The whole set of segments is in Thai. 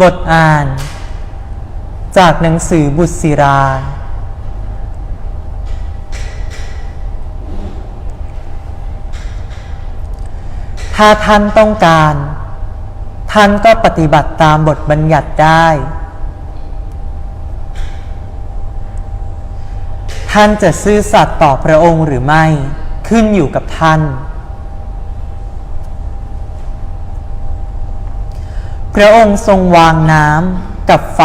บทอ่าน จากหนังสือบุตรศิรา ถ้าท่านต้องการ ท่านก็ปฏิบัติตามบทบัญญัติได้ ท่านจะซื่อสัตย์ต่อพระองค์หรือไม่ขึ้นอยู่กับท่าน พระองค์ทรงวางน้ำกับไฟ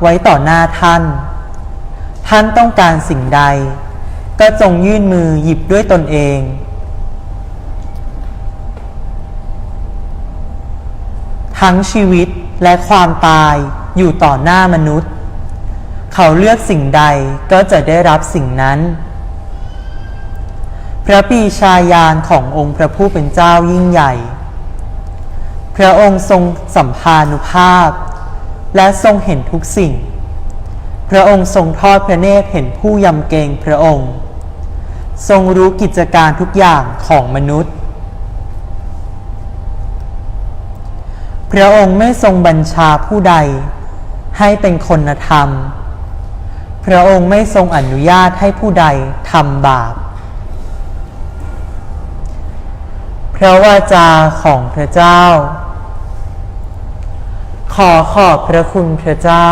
ไว้ต่อหน้าท่าน ท่านต้องการสิ่งใด ก็จงยื่นมือหยิบด้วยตนเอง ทั้งชีวิตและความตายอยู่ต่อหน้ามนุษย์ เขาเลือกสิ่งใดก็จะได้รับสิ่งนั้น พระปีชาญาณขององค์พระผู้เป็นเจ้ายิ่งใหญ่ พระองค์ทรงสัมภานุภาพ และทรงเห็นทุกสิ่ง พระองค์ทรงทอดพระเนตรเห็นผู้ยำเกรงพระองค์ ทรงรู้กิจการทุกอย่างของมนุษย์ พระองค์ไม่ทรงบัญชาผู้ใด ให้เป็นคนธรรม พระองค์ไม่ทรงอนุญาตให้ผู้ใดทำบาปพระวาจาของพระเจ้า ขอขอบพระคุณพระเจ้า